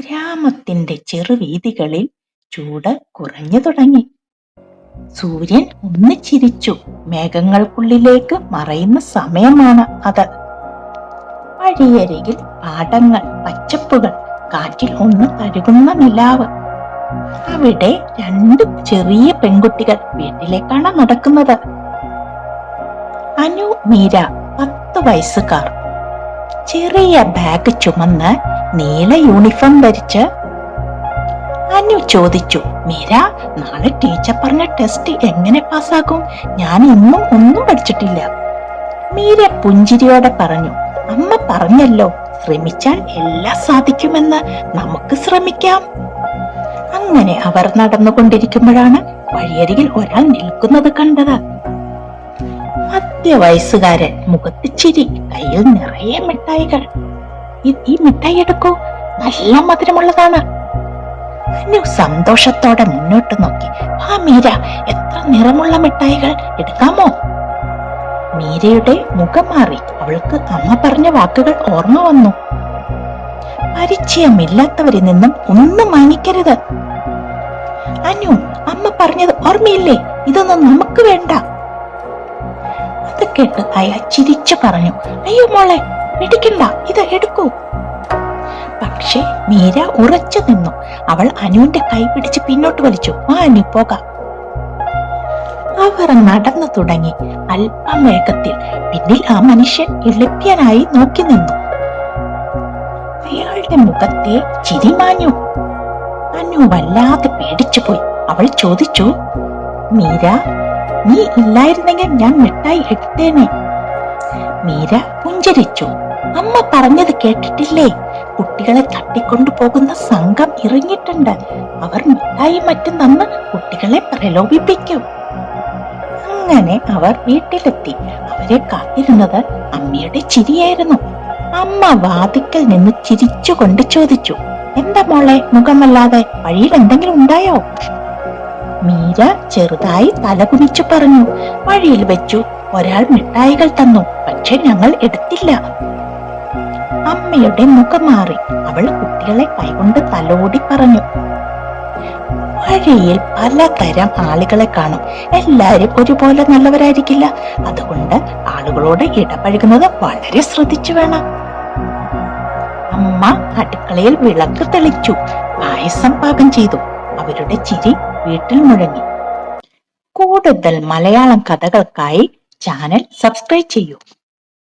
ഗ്രാമത്തിന്റെ ചെറുവീതികളിൽ ചൂട് കുറഞ്ഞു തുടങ്ങി. സൂര്യൻ ഒന്ന് ചിരിച്ചു. മേഘങ്ങൾക്കുള്ളിലേക്ക് മറയുന്ന സമയമാണ് അത്. വഴിയരികിൽ പാടങ്ങൾ പച്ചപ്പുകൾ കാറ്റിൽ ഒന്ന് തഴുകുന്ന നിലാവ്. അവിടെ രണ്ട് ചെറിയ പെൺകുട്ടികൾ വീട്ടിലേക്കാണ് നടക്കുന്നത്. അനു മീര പത്ത് വയസ്സുകാർ. ചെറിയ ബാഗ് ചുമന്ന് നീല യൂണിഫോം ധരിച്ച് അനു ചോദിച്ചു മീര നാളെ ടീച്ചർ പറഞ്ഞ ടെസ്റ്റ് എങ്ങനെ പാസ്സാക്കും ഞാൻ ഇന്നും ഒന്നും പഠിച്ചിട്ടില്ല. മീര പുഞ്ചിരിയോടെ പറഞ്ഞു അമ്മ പറഞ്ഞല്ലോ ശ്രമിച്ചാൽ എല്ലാം സാധിക്കുമെന്ന് നമുക്ക് ശ്രമിക്കാം. അങ്ങനെ അവർ നടന്നുകൊണ്ടിരിക്കുമ്പോഴാണ് വഴിയരികിൽ ഒരാൾ നിൽക്കുന്നത് കണ്ടത്. മധ്യവയസ്സുകാരൻ മുഖത്ത് ചിരി കയ്യിൽ നിറയെ മിഠായികൾ. "ഇ- ഈ മിഠായി എടുക്കൂ. നല്ല മധുരമുള്ളതാണ്. അനു സന്തോഷത്തോടെ മുന്നോട്ട് നോക്കി. ആ മീര എത്ര നിറമുള്ള മിഠായികൾ എടുക്കാമോ? മീരയുടെ മുഖം മാറി. അവൾക്ക് അമ്മ പറഞ്ഞ വാക്കുകൾ ഓർമ്മ വന്നു. പരിചയമില്ലാത്തവരിൽ നിന്നും ഒന്നും വാങ്ങിക്കരുത്. അനു അമ്മ പറഞ്ഞത് ഓർമ്മയില്ലേ? ഇതൊന്നും നമുക്ക് വേണ്ട. അത് കേട്ട് അയാൾ ചിരിച്ചു പറഞ്ഞു. അയ്യോ മോളെ പിടിക്കണ്ട ഇത് എടുക്കൂ. പക്ഷേ മീര ഉറച്ചു നിന്നു. അവൾ അനുവിന്റെ കൈ പിടിച്ച് പിന്നോട്ട് വലിച്ചു. ആ അനു പോകാം. അവർ നടന്നു തുടങ്ങി അല്പം വേഗത്തിൽ. പിന്നിൽ ആ മനുഷ്യൻ ഇളിപ്യനായി നോക്കി നിന്നു. അയാളുടെ മുഖത്തെ ചിരി മാഞ്ഞു. അനു വല്ലാതെ പേടിച്ചു പോയി. അവൾ ചോദിച്ചു മീര നീ ഇല്ലായിരുന്നെങ്കിൽ ഞാൻ മിഠായി എടുത്തേനെ. മീര പുഞ്ചരിച്ചു. അമ്മ പറഞ്ഞത് കേട്ടിട്ടില്ലേ? കുട്ടികളെ തട്ടിക്കൊണ്ടു പോകുന്ന സംഘം ഇറങ്ങിയിട്ടുണ്ട്. അവർ മിഠായി മറ്റും തന്ന് കുട്ടികളെ പ്രലോഭിപ്പിക്കും. അങ്ങനെ അവർ വീട്ടിലെത്തി. അവരെ കാത്തിരുന്നത് അമ്മയുടെ ചിരിയായിരുന്നു. അമ്മ വാതിക്കൽ നിന്ന് ചിരിച്ചുകൊണ്ട് ചോദിച്ചു എന്താ മോളെ മുഖമല്ലാതെ വഴിയിൽ എന്തെങ്കിലും ഉണ്ടായോ? മീര ചെറുതായി തലകുനിച്ചു പറഞ്ഞു വഴിയിൽ വെച്ചു. ഒരാൾ മിഠായികൾ തന്നു പക്ഷെ ഞങ്ങൾ എടുത്തില്ല. അമ്മയുടെ മുഖം മാറി. അവൾ കുട്ടികളെ കൈകൊണ്ട് തലോടി പറഞ്ഞു വഴിയിൽ പലതരം ആളുകളെ കാണും. എല്ലാരും ഒരുപോലെ നല്ലവരായിരിക്കില്ല. അതുകൊണ്ട് ആളുകളോട് ഇടപഴകുന്നത് വളരെ ശ്രദ്ധിച്ചു വേണം. അമ്മ അടുക്കളയിൽ വിളക്ക് തെളിച്ചു. പായസം പാകം ചെയ്തു. അവരുടെ ചിരി വീട്ടിൽ മുഴങ്ങി. കൂടുതൽ മലയാളം കഥകൾക്കായി ചാനൽ സബ്സ്ക്രൈബ് ചെയ്യൂ.